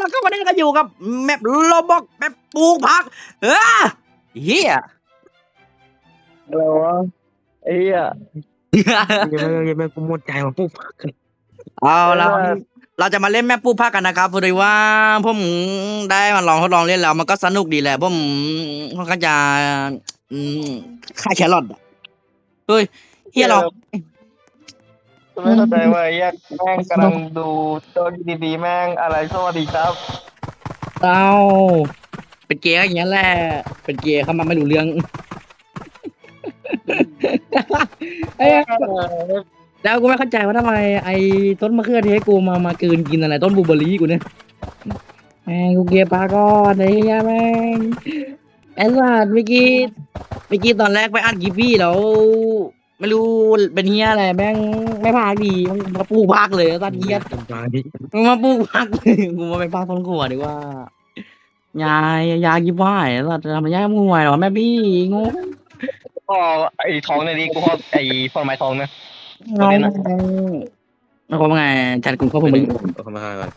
ครับวันนี้ก็อยู่กับแมปโลบอกแมปปลูกผัก เออเฮียอะไรวะไอ้เหี้ยยังไม่ยังไม่กูหมดใจมาปุ๊บเอาแล้วเออเราจะมาเล่นแมปปลูกผักกันนะครับพอดีว่าผมได้มาลองทดลองเล่นแล้วมันก็สนุกดีแหละผมค่อนข้างจะอืมค่ายแครอทอะเฮ้ยเฮียเรา ไม่เข้าใจว่าไอ้เหี้ยแม่งกำลังดูโจอดีๆแม่งอะไรสวัสดีครับเอาเป็นเกย์ก็อย่างนี้ยแหละ เป็นเกย์เข้ามาไม่รู้เรื่องเอ้ยแล้วกูไม่เข้าใจว่าทำไมไอ้ต้นมะเขือเทศกูมามาเกินกินอะไร ต้นบลูเบอร์รี่กูเนี่ยแม่งกูเกย์ปลาก่อนไอ้เหี้ยแม่งไอ้สัตว์เมื่อกี้เมื่อกี้ตอนแรกไปอัดกีบี้แล้ว ไม่รู้เป็นเฮียอะไรแม่งไม่พากดีมันมาปลูกพักเลยตอนเฮียจำตาดิมึงมาปลูกผักกูมาเป็นป้าต้นขัวดีกว่ายายยายกิบไหวสัตว์ทำไมยายมึงไหวหรอแม่พี่งงก็ไอ้ทองในนี้กูก็ไอ้ผลไม้ทองนะงงแล้วก็ไงจัดกลุ่มครอบครัวเอาเข้ามาก่อน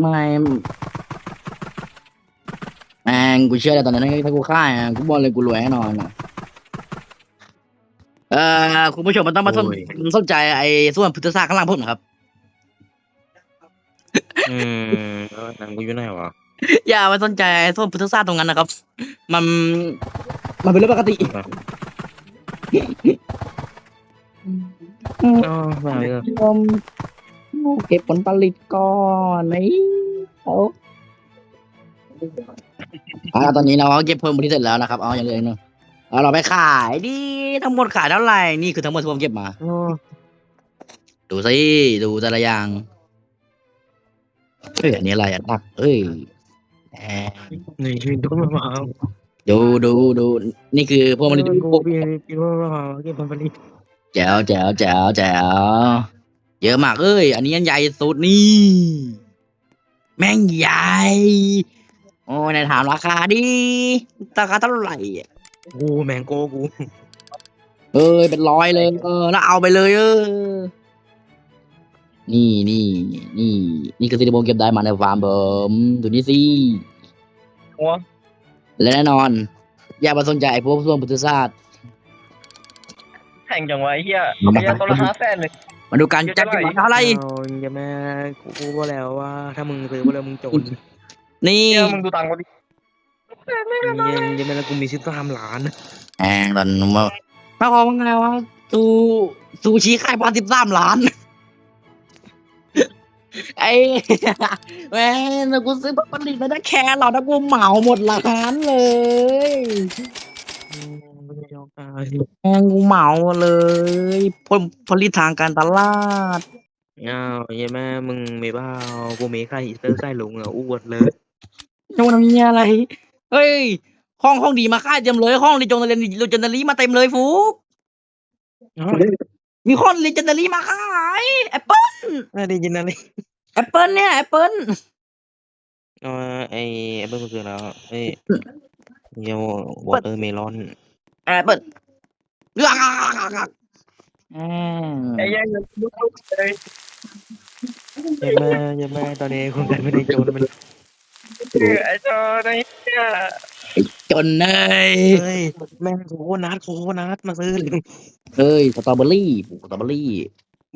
ไม่ แม่งกูเชื่อเลยตอนนั้นถ้ากูฆ่าอะกูบอกเลยกูรวยแน่นอนอะเออคุณผู้ชมมันต้องมาสนสนใจไอ้ส่วนพุทธศาสตร์ข้างล่างผมนะครับ อืมแล้วหนังกูอยู่ไหนวะอย่ามาสนใจไอ้ส่วนพุทธศาสตร์ตรงนั้นนะครับ มัน มันเป็นเรื่องปกติอ๋อมาเลยผมเก็บผลผลิตก่อนไอ้เอา อ่าตอนนี้เราก็เก็บผลผลิตเสร็จแล้วนะครับเอาอย่างเลยเนอะเอาเราไปขายดิทั้งหมดขายเท่าไหร่นี่คือทั้งหมดที่ผมเก็บมาอ๋อดูสิดูแต่ละอย่างเอ้ยอันนี้อะไรอะตักเอ้ยแหมนี่ยืนต้นมะพร้าวดูดูดูนี่คือพวกมันกูพี่พี่ว่ามะพร้าวเก็บผลผลิตแจ๋วแจ๋วแจ๋วแจ๋วเยอะมากเอ้ย อันนี้อันใหญ่สุดนี่ แม่งใหญ่ โอ้ยนายถามราคาดิราคาเท่าไหร่อะกูแมงโก้กูเอ้ยเป็นร้อยเลย เออ แล้วเอาไปเลยเออ นี่นี่นี่ นี่คือสิ่งที่ผมเก็บได้มาในฟาร์มผมดูนี่สิหัวและแน่นอน อย่ามาสนใจไอ้พวกส่วนพุทธศาสตร์แข่งจังวะไอ้เหี้ยไอ้เหี้ยตัวละห้าแสนเลย มาดูการจัดเก็บมาเท่าไหร่เอาอย่าแม่กูกูบอกแล้วว่า ถ้ามึงซื้อมาแล้วมึงจน นี่เหี้ยมึงดูตังค์กูดิยังยังไม่แล้วกูมีสิบสามล้านแองตอนนู้นว่าถ้าเขาว่าไงว่าซูซูชิขายพันสิบสามล้าน ไอ้แม่งกูซื้อผลิตมาได้แค่เราถ้ากูเหมาหมดร้านเลยอืมไม่ได้ยอกตายแม่งกูเหมาเลยผลผลิตทางการตลาดอ้าวอย่าแม่มึงมีบ้ากูมีไข่อีสเตอร์ไส้ลุงอะอ้วนเลย จังหวะนี้อะไร เฮ้ย ห้องห้องดีมาค่ายเต็มเลย ห้องรีจงเรียนรีจนนารีมาเต็มเลยฟุกอ๋อมีคนรีจนนารีมาขายแอปเปิลน่าดีจินนะเลยแอปเปิลเนี่ยแอปเปิลเออไอแอปเปิลมันคือแล้วไอ้เยววอเตอร์เมลอนแอปเปิลเรื่องอืมไอ้เหี้ยเงินกูเลยอย่าแม่อย่าแม่ตอนนี้คนไทยไม่ได้โจนมัน ไอ้เจ้าไอ้เหี้ยจนเนยเฮ้ยแม่งโคนัทโคนัทมาซื้อเลยเอ้ยสตรอเบอรี่ปลูกสตรอเบอรี่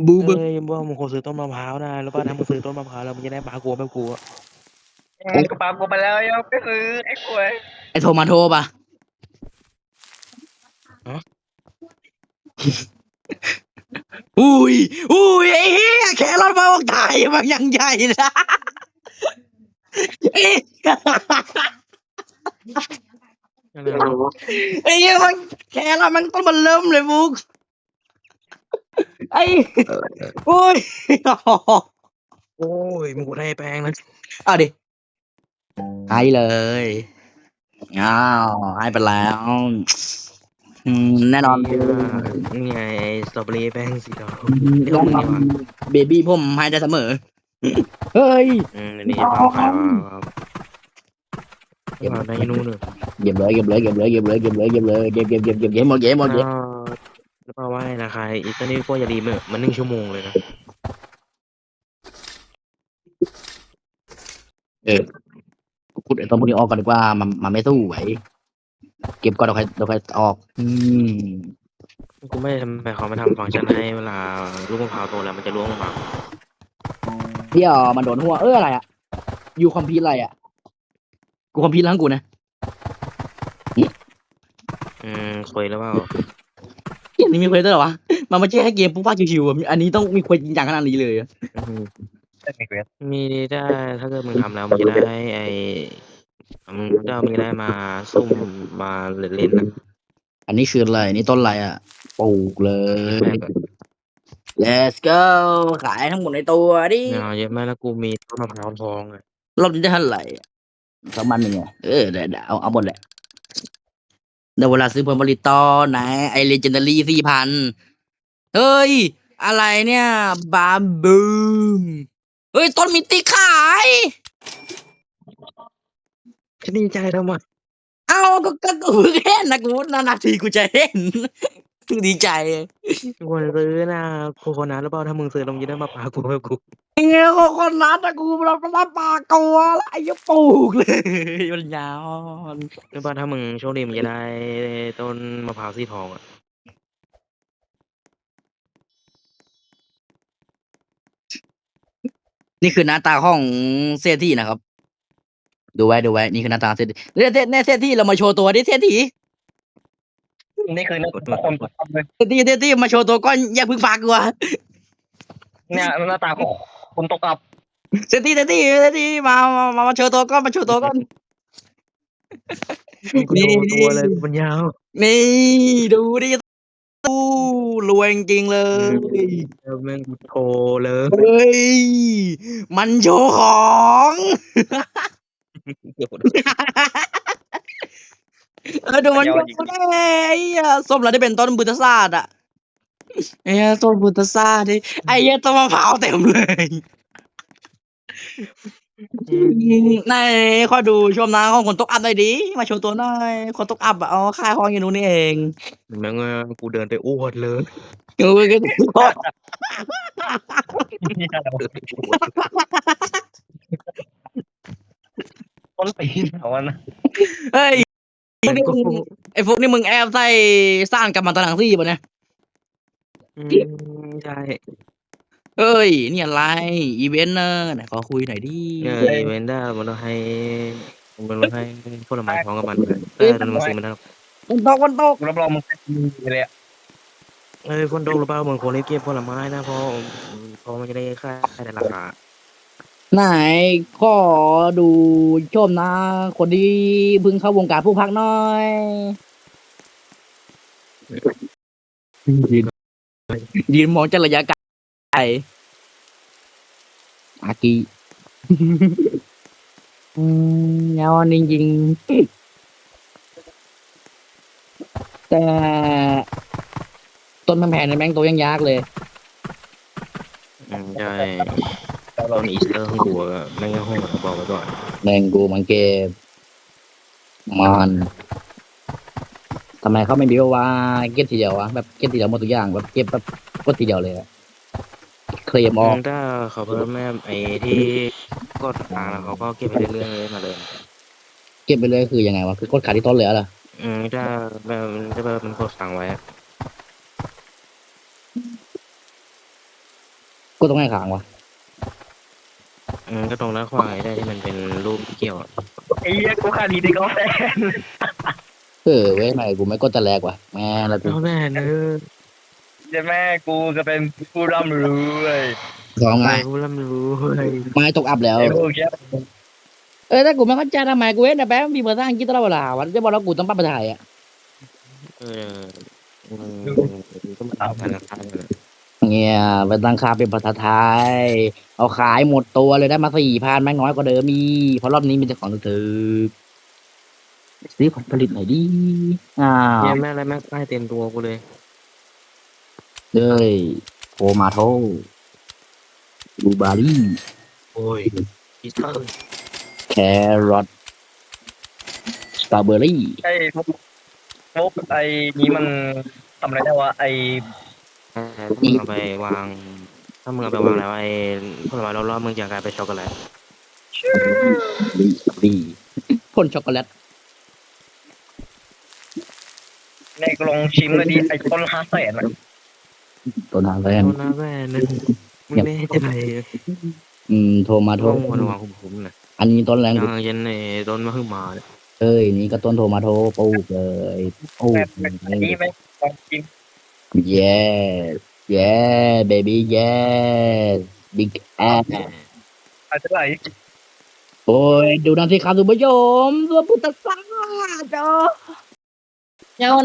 บูเบอร์เฮ้ยว่ามึงควรซื้อต้นมะพร้าวนะแล้วก็ถ้ามึงซื้อต้นมะพร้าวแล้วมึงจะได้ปลากัวแบบกูอะมึงกระเป๋ากูไปแล้วยังไปซื้อไอ้กล้วยไอโทมาโทปะอุ้ยอุ้ยไอ้เหี้ยแครอทมาบอกถ่ายมันยังใหญ่นะเอ้ยอะ ไรวะไอ้เหี้ยมันแครอทมันต้นมันเริ่มเลยฟุกไอ้อุ้ยโอ้ยมึงกูได้แปลงนะเอาดิให้เลยอ้าวให้ไปแล้วอืมแน่นอน นี่ไงไอ้สตรอเบอรี่แป้งสีดำลองเบบี้ผมให้ได้เสมอ เฮ้ย อืมนี่เปล่าใครวะ เก็บมาในนู่นเลยเก็บเลยเก็บเลยเก็บเลยเก็บเลยเก็บเลยเก็บเลยเก็บเก็บเก็บเก็บเก็บหมดเก็บหมดเก็บอ้าวแล้วเปล่าว่าไงนะใครอีตานี่ก็อย่าดีเมื่อมันหนึ่งชั่วโมงเลยนะเออกูขุดไอ้ต้นพวกนี้ออกก่อนดีกว่ามันมันไม่สู้ไหวเก็บก่อนเดี๋ยวค่อยเดี๋ยวค่อยออก อืมกูไม่ทำไมเขาไม่ทำฟังก์ชันให้เวลาลูกมะพร้าวโตแล้วมันจะร่วงลงมาเดี๋ยวมันโดนหัวเอออะไรอะยูคอมพิวอะไรอะ กูคอมพิวแล้วกูนะอืมคุยแล้วเปล่าอย่างนี้มีเควสด้วยเหรอวะมันไม่ใช่แค่เกมปุ๊บปั๊บชิวๆอะอันนี้ต้องมีเควสจริงจังขนาดนี้เลยอะอืมได้มีเควสมีได้ถ้าเกิดมึงทำแล้วมึงจะได้ไอ้มึงจะมึงจะได้มาซุ่มมาเล่นๆนะอันนี้คืออะไรนี่ต้นอะไรอะปลูกเลย แม่ง let's go ขายทั้งหมดในตัวดิเอาเยอะมากแล้วกูมีต้นมะพร้าวทองอะรอบนี้ได้เท่าไหร่อะ ประมาณหนึ่งอะเออเดี๋ยวเดี๋ยวเอาเอาหมดแหละเดี๋ยวเวลาซื้อผลผลิตต่อไหนไอเลเจนดารี่สี่พันเฮ้ย อะไรเนี่ย บาบูม เฮ้ย ต้นมิติขายฉันดีใจทำไมเอ้าก็ก็ก็กูเห็นนะกูนานๆทีกูจะเห็น ดีใจควรซื้อนะโคโคนัทหรือเปล่าถ้ามึงซื้อลงจะได้มาปากูแบบกูเงี้ยคนนัดอะกูเราเราปากกัวแล้วไอ้ยงปลูกเลยมันยาวหรือเปล่าถ้ามึงโชคดีมึงจะได้ต้นมะพร้าวสีทองอะนี่คือหน้าตาของเซที่นะครับ ดูไว้ดูไว้นี่คือหน้าตาเซที่เนี่ยเซเนี่ยเซที่เรามาโชว์ตัวดิเซที่ นี่คือนักคนทำเลยเซที่เซที่มาโชว์ตัวก้อนอย่าเพึ่งปากกัวเนี่ยหน้าตาของคนตกอับเซที่เซที่เซที่มามามามาโชว์ตัวก้อนมาโชว์ตัวก้อนกูดูตัวเลยมันยาวนี่ดูดิดูรวยจริงๆเลยเออแม่งกูโทรเลยเฮ้ยมันโชว์ของ เออดูมันโชว์ได้ไอ้เหี้ยส้มเราได้เป็นต้นบุตรศาสตร์อะไอ้เหี้ยต้นบุตรศาสตร์ดิไอ้เหี้ยต้นมะพร้าวเต็มเลยไหนขอดูชมหน้าของคนตกอัพหน่อยดิมาโชว์ตัวหน่อยคนตกอัพอะอ๋อค่ายห้องอยู่นู้นนี่เองแม่งว่ากูเดินไปอ้วดเลยเออก็ต้นปีนของมันนะ เฮ้ย พวกนี้กูมึงไอ้พวกนี้มึงแอบใส่สร้างกับมันตะหนังซี่ป่ะเนี่ยอืมใช่ เอ้ย นี่อะไร อีเวนต์เนอร์ไหนขอคุยหน่อยดิ เออเว้นได้มันต้องให้มันต้องให้ผลไม้พร้อมกับมันเลยเออแต่มันซื้อมันได้วันตกวันตกรับรองมึงมีเลยอะเอ้ยคนโดนหรือเปล่าเหมือนคนที่เก็บผลไม้นะเพราะเพราะมันจะได้ค่าในราคา ไหนขอดูชมนะ คนที่เพิ่งเข้าวงการผู้พักน่อยยืนยืนมองจากระยะไกลอากีอืมยาวจริงๆแต่ต้นแพงๆในแมงโตยังยากเลยอืมใช่ ตอนอีสเตอร์ของกูอะแม่งก็โหดบอกไว้ก่อนแมงกูมันเก็บมันทำไมเขาไม่บิวว่าเก็บทีเดียววะแบบเก็บทีเดียวหมดทุกอย่างแบบเก็บแบบกดทีเดียวเลยอะเคลมออกถ้าเขาเพิ่มแม่ไอ้ที่กดทางแล้วเขาก็เก็บไปเรื่อยๆมาเลย เก็บไปเลยคือยังไงวะคือกดขาที่ต้นเลยเหรออืมถ้าแบบถ้าแบบมันกดสั่งไว้อะกดตรงไหนขางวะ อืมก็ตรงด้านขวาได้ที่มันเป็นรูปเกี่ยวอะไอ้เหี้ยกูขาดดีดีก็แฟนเออเว้ยไม่กูไม่กดแต่แรกว่ะแม่แล้วกูเอาแม่เนอะเดี๋ยวแม่กูจะเป็นผู้ร่ำรวยสองไงไอ้ผู้ร่ำรู้เฮ้ยไม่ตกอัพแล้ว ไอ้พวกเนี้ยเออถ้ากูไม่เข้าใจทำไมกูเว้นแต่แป๊บมีภาษาอังกฤษตลอดเวลาวันจะบอกแล้วกูต้องปั้นภาษาไทยอะเอออืมก็มาเอาธนาคารเลย เนี่ยไปตั้งค่าเป็นภาษาไทย เอาขายหมดตัวเลยได้มาสี่พันแม่งน้อยกว่าเดิมมีเพราะรอบนี้มีแต่ของถูกๆซื้อผลผลิตหน่อยดิอ้าวเนี่ยแม่อะไรแม่ป้ายเต็มตัวกูเลย เลยโทมาโทบลูบารี่โอ้ยอีสเตอร์แครอทสตรอเบอรี่ไอ้พวกพวกไอ้นี้มันทำอะไรได้วะไอ้ ถ้ามึงเอาไปวาง ถ้ามึงเอาไปวางแล้วไอ้ผลไม้รอบๆมึงจะกลายเป็นช็อกโกแลตดีดีพ่นช็อกโกแลตในกลองชิมเลยดิไอ้ต้นห้าแสนอะตัวนาแลนโดนนะแม่นะมึงแน่ใจอืมโทรมาโทรโทรมาคุมคุมนะอันนี้ต้นแรงยังยันในต้นมะฮึมาเนี่ยเอ้ยนี่ก็ต้นโทรมาโทรปลูกเลยปลูกแบบอันนี้ไหมลองชิม เย้เย้เบบี้เย้บิ๊กแออาจจะไหลโอ้ย ดูนั่นสิครับคุณผู้ชมตัวพุทธศาสนาเจ้า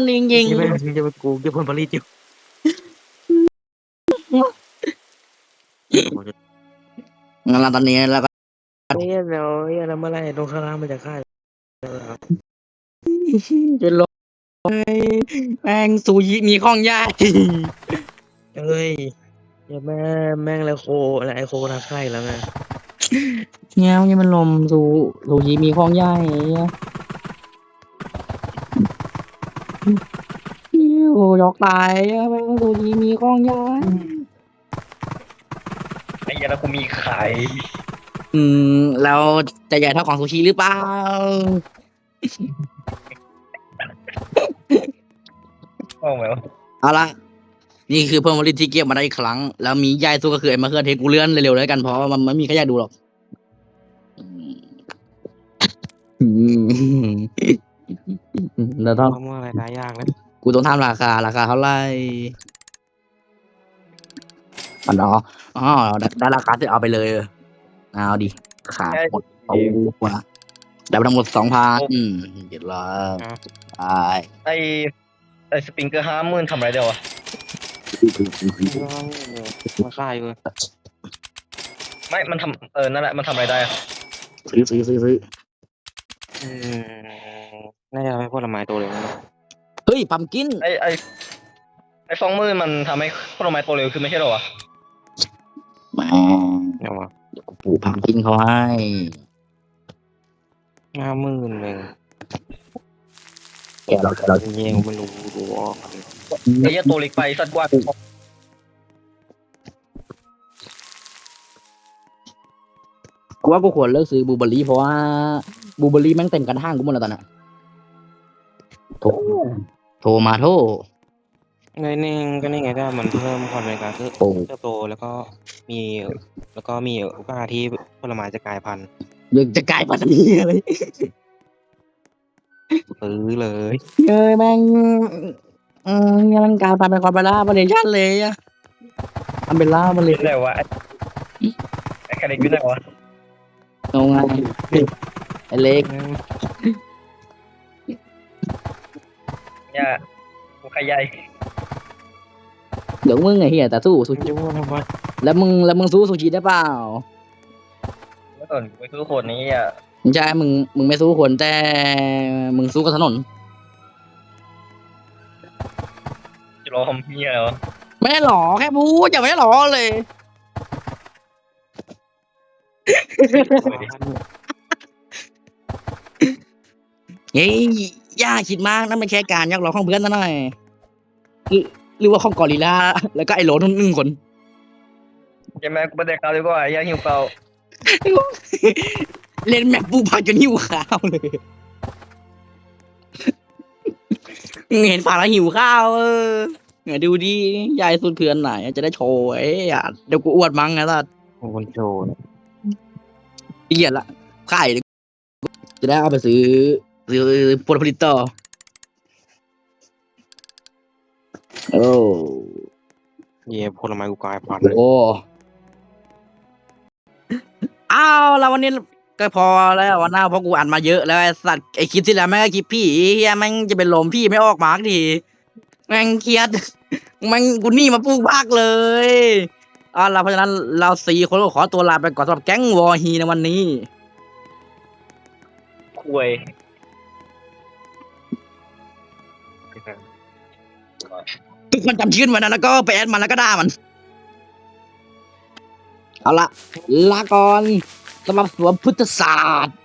จริงจริงยังไม่ยังจะไปกูจะพ่นผลิตอยู่งั้นเราตอนนี้แล้วก็เฮ้ยเดี๋ยวเฮ้ยแล้วเมื่อไรตรงข้างล่างมันจะฆ่าจะลง แม่งซูยิมีข้องยากเอ้ยอย่าแม่แม่งแล้วโคอะไรไอโคนาไข่แล้วไงเงี้ยนี่มันลมซูซูยิมีข้องยากไอ้เหี้ยโอ้ยอกตายอะแม่งซูยิมีข้องยากไอ้เหี้ยแล้วกูมีไข่อืม แล้วจะใหญ่เท่าของซูชิหรือเปล่า โอ้ไม่วะเอาละนี่คือเพิ่มวลิตที่เก็บมาได้อีกครั้ง แล้วมียายสู้ก็คือไอ้มะเขือเทศกูเลื่อนเร็วๆเลยกันเพราะว่ามันไม่มีใครอยากดูหรอกอืมแล้วต้องทำอะไรได้ยากนะกูต้องทำราคา ราคาเท่าไหร่มันอ๋ออ๋อได้ราคาที่เอาไปเลยเอาดิขาดหมดเอาวะได้ไปทั้งหมดสองพันเจ็ดร้อยไปไอ้ไอ้สปริงเกอร์ห้าหมื่นทำอะไรเดียววะมาฆ่าอยู่ไม่มันทำเออนั่นแหละมันทำอะไรได้อะซื้อซื้อซื้อซื้ออืมน่าจะไม่ผลไม้ตัวเลยนะเฮ้ยปั๊มกินไอ้ไอ้ไอ้สองหมื่นมันทำให้ผลไม้โตเร็วขึ้นไม่ใช่เหรอวะแหมาเอาวะเดี๋ยวกูปลูกปั๊มกินเขาให้ห้าหมื่นหนึ่ง แกเราเราเยี่ยงไม่รู้รู้ออกไอ้เหี้ยตัวเล็กไปสัตว์กว่ากูว่ากูควรเลิกซื้อบูเบอรี่เพราะว่าบูเบอรี่แม่งเต็มกระถางกูหมดแล้วตอนน่ะโทรโทรมาโทรในนี่ก็นี่ไงถ้ามันเพิ่มความในการเติโอ้บโตแล้วก็มีแล้วก็มีโอกาสที่ผลไม้จะกลายพันธุ์เดี๋ยวจะกลายพันธุ์นี้เลย ซื้อเลย เอ้ยแม่งอืมยังมันกลายพันธุ์เป็นความเบลล่าบริชันเลยอะอัมเบลล่าบริอยู่ไหนวะไอ้ไอ้แคเด็กอยู่ไหนวะงงไงไอ้เล็กเนี่ยกูขยายเดี๋ยวมึงไงเฮียแต่สู้ซูมันชิจะว่าทำไมแล้วมึงแล้วมึงสู้ซูชิได้เปล่าเมื่อก่อนกูไปซื้อขวดนี้อะ ไม่ใช่มึง มึงไม่สู้คนแต่ มึงสู้กับถนน จะรอทำเหี้ยเหรอไม่ได้หลอแค่พูดอย่าไม่ได้หลอเลย เฮ้ยย่าคิดมากนั่นเป็นแค่การยักล้อของเพื่อนนะหน่อยหรือหรือว่าของกอริลลาแล้วก็ไอ้โหลนหนึ่งคน ใช่ไหมกูไปแดกข้าวดีกว่าไอ้เหี้ยหิวเปล่า เล่นแมปปูผักจนหิวข้าวเลยเห็นผักแล้วหิวข้าวเออเนี่ยดูดิยายสุดเพื่อนไหน จะได้โชว์ไอ้ยเดี๋ยวกูอวดมั้งนะสัสคนโชว์เนี่ยเกลียดละขายเลยจะได้เอาไปซื้อซื้อผลผลิตต่อโอ้เย่ผลไม้กูกลายพันธุ์โอ้อ้าวแล้ววันนี้ ก็พอแล้ววันหน้าเพราะกูอ่านมาเยอะแล้วไอ้สัตว์ไอ้คลิปที่แล้วแม่งก็คลิปพี่เฮียแม่งจะเป็นลมพี่ไม่ออกมาร์กทีแม่งเครียดแม่งกูหนี่มาปลูกพักเลยเอ่าเราเพราะฉะนั้นเราสี่คนก็ขอตัวลาไปก่อนสำหรับแก๊งวอฮีในวันนี้คุยทุกคนจำชื่อมันนะแล้วก็ไปแอดมันแล้วก็ด่ามัน เอาละลาก่อน สำหรับ